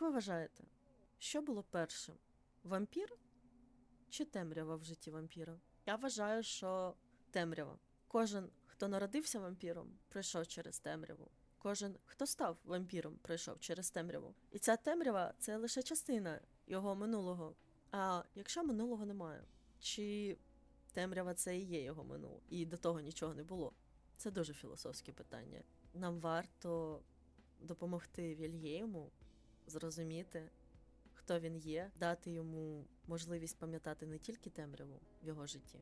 Як ви вважаєте, що було першим? Вампір чи темрява в житті вампіра? Я вважаю, що темрява. Кожен, хто народився вампіром, пройшов через темряву. Кожен, хто став вампіром, пройшов через темряву. І ця темрява це лише частина його минулого. А якщо минулого немає, чи темрява це і є його минуле, і до того нічого не було? Це дуже філософське питання. Нам варто допомогти Вільгейму зрозуміти, хто він є, дати йому можливість пам'ятати не тільки темряву в його житті.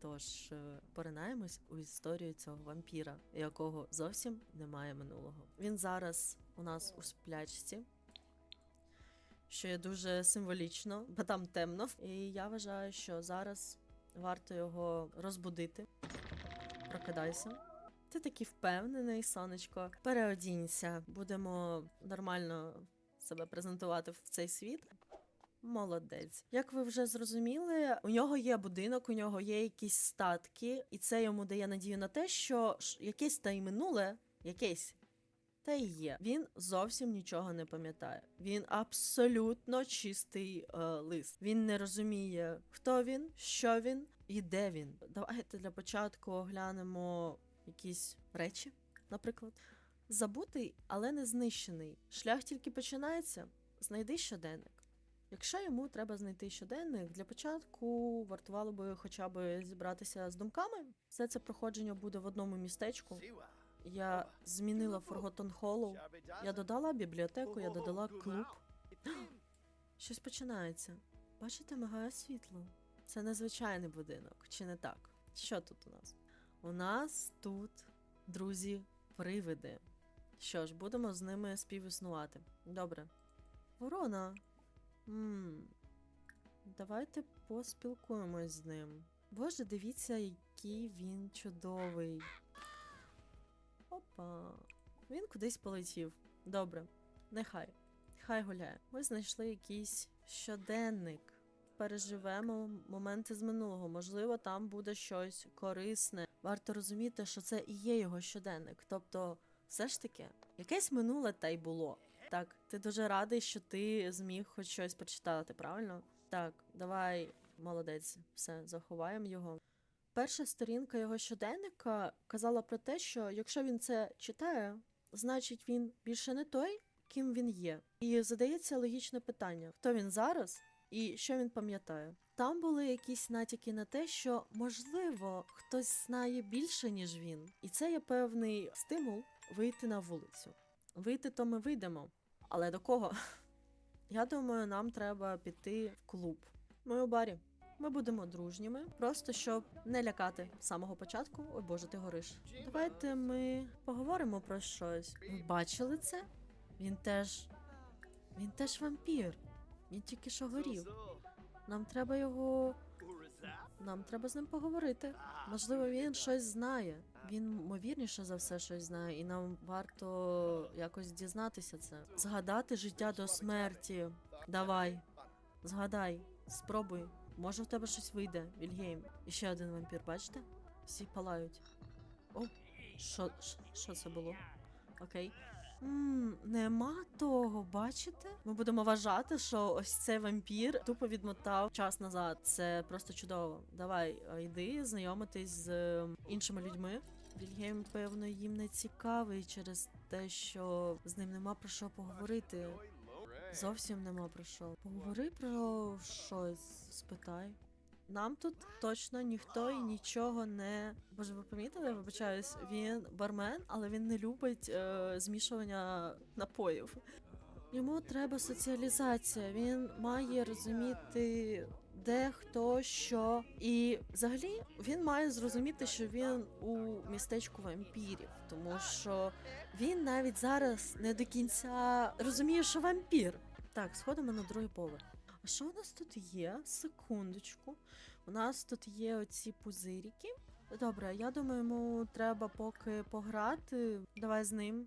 Тож е, поринаємось у історію цього вампіра, якого зовсім немає минулого. Він зараз у нас у сплячці, що є дуже символічно, бо там темно. І я вважаю, що зараз варто його розбудити. Прокидайся. Ти такий впевнений, сонечко. Переодінься, будемо нормально себе презентувати в цей світ. Молодець. Як ви вже зрозуміли, у нього є будинок, у нього є якісь статки, і це йому дає надію на те, що якесь та й минуле, якесь та й є. Він зовсім нічого не пам'ятає. Він абсолютно чистий е, лист. Він не розуміє, хто він, що він і де він. Давайте для початку оглянемо якісь речі, наприклад. Забутий, але не знищений. Шлях тільки починається. Знайди щоденник. Якщо йому треба знайти щоденник, для початку вартувало би хоча б зібратися з думками. Все це проходження буде в одному містечку. Я змінила Forgotten Hollow, я додала бібліотеку, я додала клуб. Щось починається. Бачите, мигає світло. Це незвичайний будинок, чи не так? Що тут у нас? У нас тут, друзі, привиди. Що ж, будемо з ними співіснувати. Добре. Ворона. м Давайте поспілкуємось з ним. Боже, дивіться, який він чудовий. Опа. Він кудись полетів. Добре, нехай. Хай гуляє. Ми знайшли якийсь щоденник. Переживемо моменти з минулого. Можливо, там буде щось корисне. Варто розуміти, що це і є його щоденник. Тобто, все ж таки, якесь минуле та й було. Так, ти дуже радий, що ти зміг хоч щось прочитати, правильно? Так, давай, молодець, все, заховаємо його. Перша сторінка його щоденника казала про те, що якщо він це читає, значить він більше не той, ким він є. І задається логічне питання: хто він зараз і що він пам'ятає. Там були якісь натяки на те, що можливо хтось знає більше, ніж він, і це є певний стимул вийти на вулицю. Вийти то ми вийдемо. Але до кого? Я думаю, нам треба піти в клуб. Ми у барі. Ми будемо дружніми, просто щоб не лякати з самого початку. Ой Боже, ти гориш. Давайте ми поговоримо про щось. Ви бачили це? Він теж. Він теж вампір. Він тільки що горів. Нам треба його. Нам треба з ним поговорити. Можливо, він щось знає. Він ймовірніше за все щось знає, і нам варто якось дізнатися це. Згадати життя до смерті. Давай, згадай, спробуй. Може в тебе щось вийде, Вільгейм. І ще один вампір, бачите? Всі палають. О, що, що- це було? Окей. Мм, нема того, бачите? Ми будемо вважати, що ось цей вампір тупо відмотав час назад. Це просто чудово. Давай, е, йди знайомитись з е, іншими людьми. Вільгейм, певно, їм не цікавий через те, що з ним нема про що поговорити. Зовсім нема про що. Поговори про щось, спитай. Нам тут точно ніхто і нічого не. Боже, ви помітили, вибачаюсь, він бармен, але він не любить е, змішування напоїв. Йому треба соціалізація. Він має розуміти, де хто що. І взагалі він має зрозуміти, що він у містечку вампірів, тому що він навіть зараз не до кінця розуміє, що вампір. Так, сходимо на другий поверх. А що у нас тут є? Секундочку. У нас тут є оці пузиріки. Добре, я думаю, йому треба поки пограти. Давай з ним.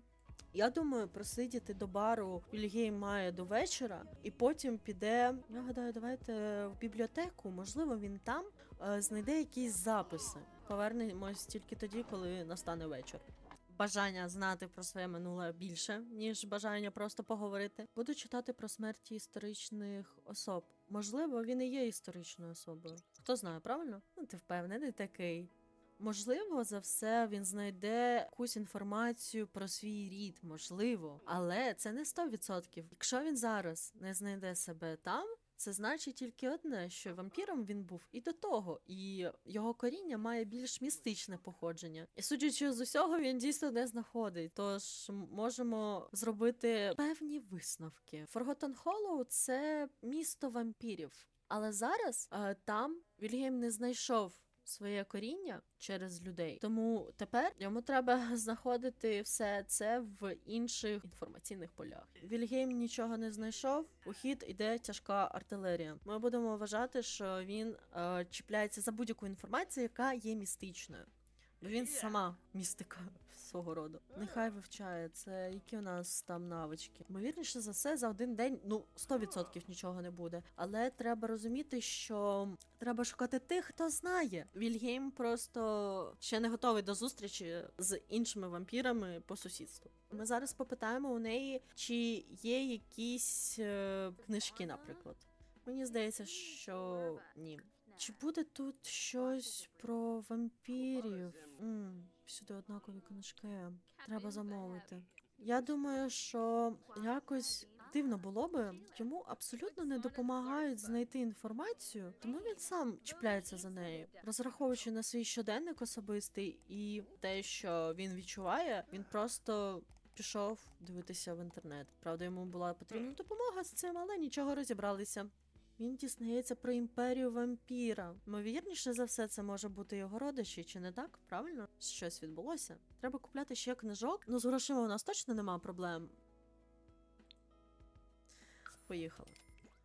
Я думаю, просидіти до бару Вільгейм має до вечора, і потім піде. Я гадаю, давайте в бібліотеку. Можливо, він там е, знайде якісь записи. Повернемось тільки тоді, коли настане вечір. Бажання знати про своє минуле більше, ніж бажання просто поговорити. Буду читати про смерті історичних особ. Можливо, він і є історичною особою. Хто знає, правильно? Ну, ти впевнений такий. Можливо, за все він знайде якусь інформацію про свій рід, можливо, але це не 100%. Якщо він зараз не знайде себе там, це значить тільки одне, що вампіром він був і до того, і його коріння має більш містичне походження. І судячи з усього, він дійсно не знаходить. Тож можемо зробити певні висновки. Форготон Холлоу – це місто вампірів. Але зараз е, там Вільгельм не знайшов своє коріння через людей. Тому тепер йому треба знаходити все це в інших інформаційних полях. Вільгейм нічого не знайшов. У хід іде тяжка артилерія. Ми будемо вважати, що він е, чіпляється за будь-яку інформацію, яка є містичною. Бо він сама містика свого роду. Нехай вивчає це, які у нас там навички. Ймовірніше за все, за один день ну 100% нічого не буде. Але треба розуміти, що треба шукати тих, хто знає. Вільгейм просто ще не готовий до зустрічі з іншими вампірами по сусідству. Ми зараз попитаємо у неї, чи є якісь е, книжки, наприклад. Мені здається, що ні. Чи буде тут щось про вампірів? м всюди однакові книжки. Треба замовити. Я думаю, що якось дивно було би йому абсолютно не допомагають знайти інформацію, тому він сам чіпляється за нею, розраховуючи на свій щоденник особистий і те, що він відчуває, він просто. Пішов дивитися в інтернет. Правда, йому була потрібна допомога з цим, але нічого розібралися. Він дізнається про імперію вампіра. Ймовірніше за все, це може бути його родичі, чи не так? Правильно? Щось відбулося. Треба купляти ще книжок. Ну, з грошима у нас точно нема проблем. Поїхали.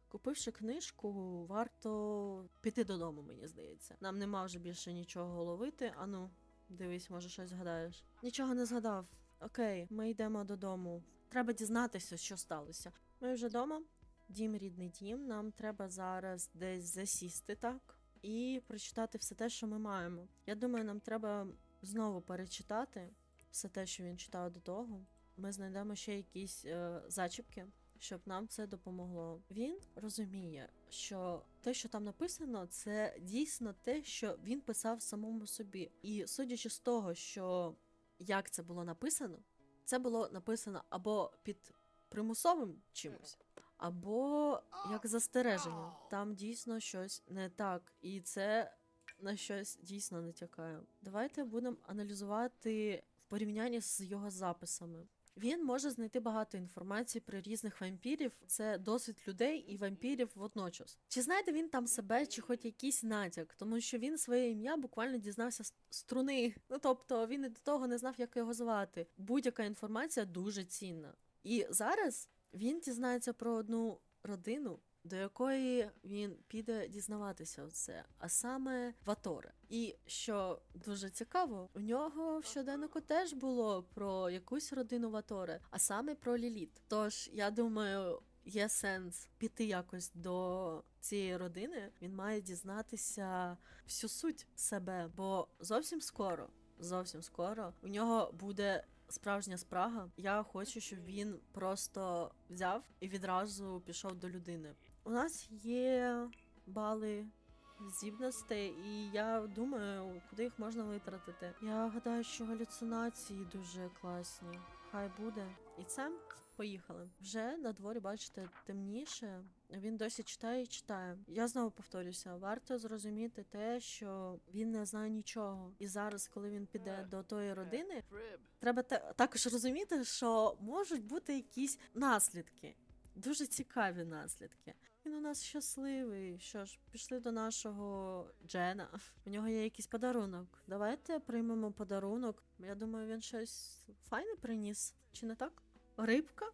Купивши книжку, варто піти додому, мені здається. Нам нема вже більше нічого ловити. Ану, дивись, може щось згадаєш. Нічого не згадав. Окей, ми йдемо додому. Треба дізнатися, що сталося. Ми вже вдома. Дім рідний дім. Нам треба зараз десь засісти так і прочитати все те, що ми маємо. Я думаю, нам треба знову перечитати все те, що він читав до того. Ми знайдемо ще якісь е, зачіпки, щоб нам це допомогло. Він розуміє, що те, що там написано, це дійсно те, що він писав самому собі. І судячи з того, що як це було написано, це було написано або під примусовим чимось, або як застереження. Там дійсно щось не так, і це на щось дійсно натякає. Давайте будемо аналізувати в порівнянні з його записами. Він може знайти багато інформації про різних вампірів. Це досвід людей і вампірів водночас. Чи знайде він там себе, чи хоч якийсь натяк, тому що він своє ім'я буквально дізнався з струни. Ну тобто він і до того не знав, як його звати. Будь-яка інформація дуже цінна. І зараз він дізнається про одну родину, до якої він піде дізнаватися це, а саме Ваторе. І що дуже цікаво, у нього в щоденнику теж було про якусь родину Ваторе, а саме про Ліліт. Тож я думаю. Є сенс піти якось до цієї родини. Він має дізнатися всю суть себе, бо зовсім скоро, зовсім скоро у нього буде справжня спрага. Я хочу, щоб він просто взяв і відразу пішов до людини. У нас є бали здібностей, і я думаю, куди їх можна витратити. Я гадаю, що галюцинації дуже класні. Хай буде. І це поїхали. Вже на дворі, бачите, темніше. Він досі читає і читає. Я знову повторюся, варто зрозуміти те, що він не знає нічого. І зараз, коли він піде до тої родини, треба та- також розуміти, що можуть бути якісь наслідки. Дуже цікаві наслідки. Він у нас щасливий. Що ж, пішли до нашого Джена. У нього є якийсь подарунок. Давайте приймемо подарунок. Я думаю, він щось файне приніс. Чи не так? Рибка?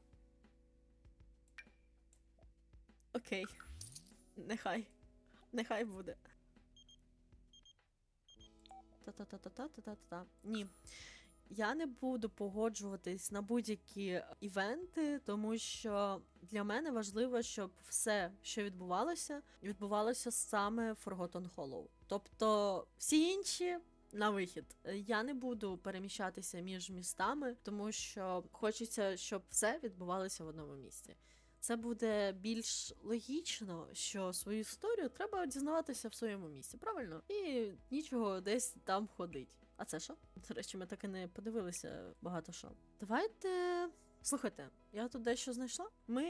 Окей. Нехай. Нехай буде. Та-та-та-та-та-та-та-та. Ні. Я не буду погоджуватись на будь-які івенти, тому що для мене важливо, щоб все, що відбувалося, відбувалося саме в Forgotten Hollow. Тобто всі інші на вихід. Е, Я не буду переміщатися між містами, тому що хочеться, щоб все відбувалося в одному місці. Це буде більш логічно, що свою історію треба дізнаватися в своєму місці, правильно? І нічого десь там ходить. А це що? До речі, ми так і не подивилися багато що. Давайте. Слухайте, я тут дещо знайшла. Ми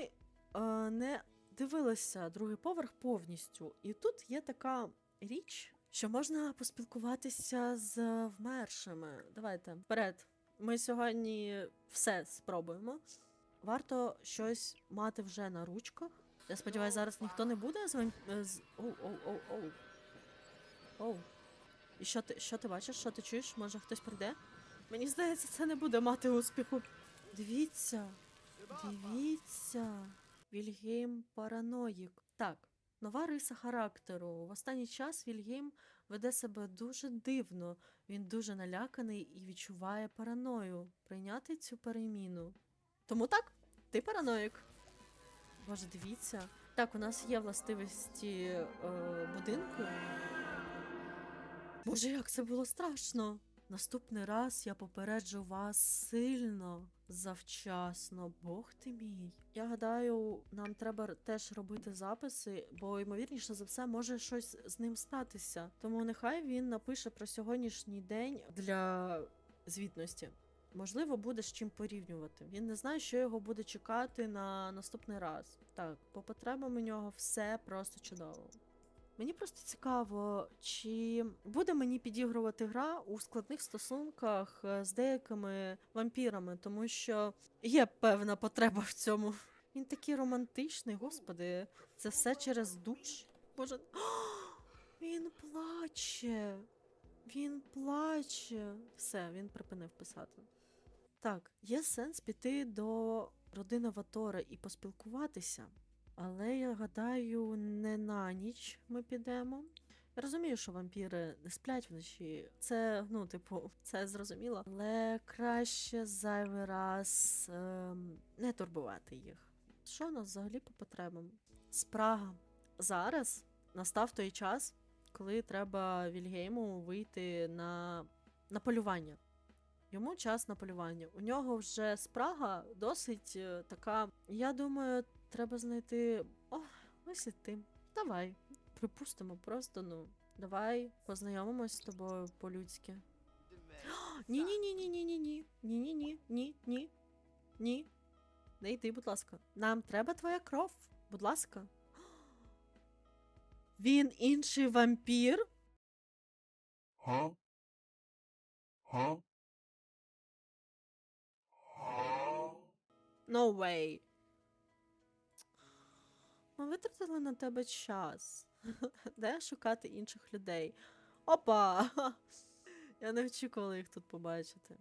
е, не дивилися другий поверх повністю, і тут є така річ, що можна поспілкуватися з вмершими. Давайте вперед. Ми сьогодні все спробуємо. Варто щось мати вже на ручках. Я сподіваюся, зараз ніхто не буде з вам- е, з. Оу, оу, оу, оу. Оу. І що ти, що ти бачиш? Що ти чуєш? Може хтось прийде? Мені здається, це не буде мати успіху. Дивіться. Дивіться. Вільгейм параноїк. Так, нова риса характеру. В останній час Вільгейм веде себе дуже дивно. Він дуже наляканий і відчуває параною. Прийняти цю переміну. Тому так, ти параноїк. Боже, дивіться. Так, у нас є властивості е, будинку. Боже, як це було страшно. Наступний раз я попереджу вас сильно, завчасно, Бог ти мій. Я гадаю, нам треба теж робити записи, бо ймовірніше за все може щось з ним статися. Тому нехай він напише про сьогоднішній день для звітності. Можливо, буде з чим порівнювати. Він не знає, що його буде чекати на наступний раз. Так, по потребам у нього все просто чудово. Мені просто цікаво, чи буде мені підігрувати гра у складних стосунках е, з деякими вампірами, тому що є певна потреба в цьому. Він такий романтичний, господи, це все через душ. Боже. Він плаче. Він плаче. Все, він припинив писати. Так, є сенс піти до родини Ватора і поспілкуватися. Але я гадаю, не на ніч ми підемо. Я розумію, що вампіри не сплять вночі. Це, ну, типу, це зрозуміло. Але краще зайвий раз ем, не турбувати їх. Що у нас взагалі по потребам? Спрага. Зараз настав той час, коли треба Вільгейму вийти на, на полювання. Йому час на полювання. У нього вже спрага досить е, така. Я думаю, треба знайти. О, ось і ти. Давай. Припустимо, просто ну. Давай познайомимось з тобою по-людськи. Ні, ні, ні, ні, ні, ні, ні. Ні, ні, ні, ні, ні. Ні. Не йди, будь ласка. Нам треба твоя кров. Будь ласка. Він інший вампір. Huh? Huh? No way. Ми витратили на тебе час. Де шукати інших людей? Опа! Я не очікувала їх тут побачити.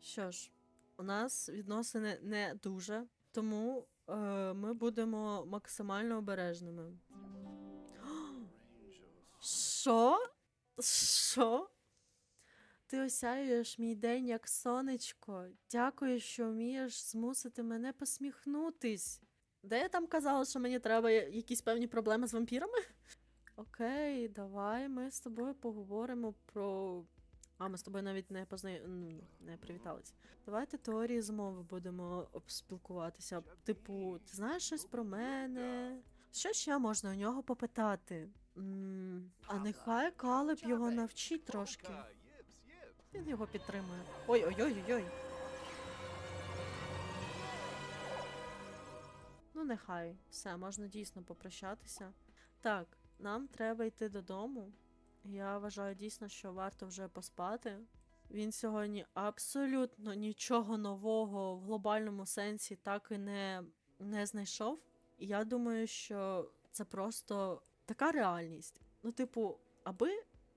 Що ж, у нас відносини не дуже, тому е, ми будемо максимально обережними. Що? Що? Ти осяюєш мій день як сонечко. Дякую, що вмієш змусити мене посміхнутись. Де я там казала, що мені треба якісь певні проблеми з вампірами? Окей, давай ми з тобою поговоримо про. А, ми з тобою навіть не познай... ну, не привітались. Давайте теорії змови будемо спілкуватися. Типу, ти знаєш щось про мене? Що ще можна у нього попитати? а нехай Калеб його навчить трошки. Він його підтримує. Ой-ой-ой-ой-ой. Нехай. Все, можна дійсно попрощатися. Так, нам треба йти додому. Я вважаю дійсно, що варто вже поспати. Він сьогодні абсолютно нічого нового в глобальному сенсі так і не, не знайшов. І я думаю, що це просто така реальність. Ну, типу, аби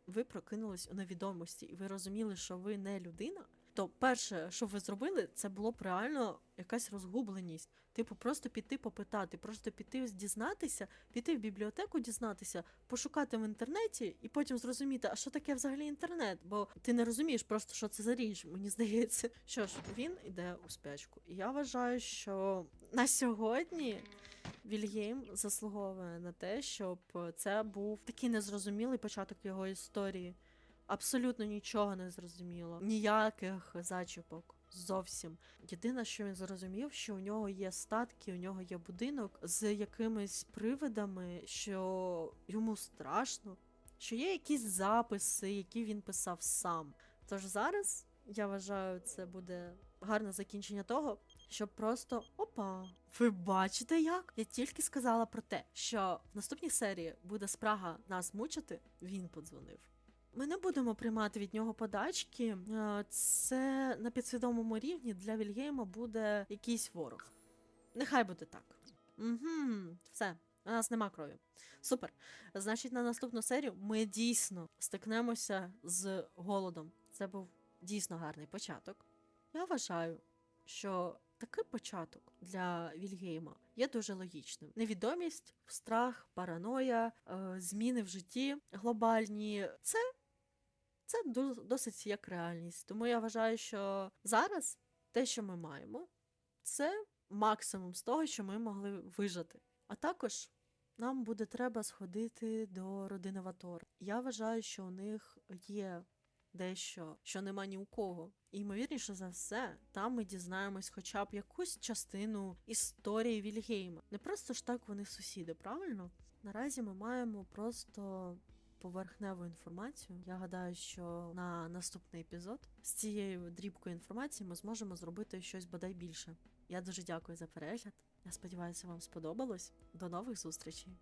ви прокинулись у невідомості і ви розуміли, що ви не людина, то перше, що ви зробили, це було б реально якась розгубленість. Типу, просто піти попитати, просто піти дізнатися, піти в бібліотеку дізнатися, пошукати в інтернеті і потім зрозуміти, а що таке взагалі інтернет, бо ти не розумієш просто, що це за річ, мені здається. Що ж, він іде у спячку. І я вважаю, що на сьогодні Вільгейм заслуговує на те, щоб це був такий незрозумілий початок його історії. Абсолютно нічого не зрозуміло. Ніяких зачіпок. Зовсім. Єдине, що він зрозумів, що у нього є статки, у нього є будинок з якимись привидами, що йому страшно, що є якісь записи, які він писав сам. Тож зараз я вважаю, це буде гарне закінчення того, щоб просто опа. Ви бачите як? Я тільки сказала про те, що в наступній серії буде спрага нас мучити. Він подзвонив. Ми не будемо приймати від нього подачки. Е, Це на підсвідомому рівні для Вільгейма буде якийсь ворог. Нехай буде так. Угу, все, у нас нема крові. Супер. Значить, на наступну серію ми дійсно стикнемося з голодом. Це був дійсно гарний початок. Я вважаю, що такий початок для Вільгейма є дуже логічним. Невідомість, страх, параноя, е, зміни в житті глобальні це, це до- досить як реальність. Тому я вважаю, що зараз те, що ми маємо, це максимум з того, що ми могли вижити. А також нам буде треба сходити до родини Ватор. Я вважаю, що у них є дещо, що нема ні у кого. І ймовірніше за все, там ми дізнаємось хоча б якусь частину історії Вільгейма. Не просто ж так вони сусіди, правильно? Наразі ми маємо просто поверхневу інформацію. Я гадаю, що на наступний епізод з цією дрібкою інформації ми зможемо зробити щось бодай більше. Я дуже дякую за перегляд. Я сподіваюся, вам сподобалось. До нових зустрічей!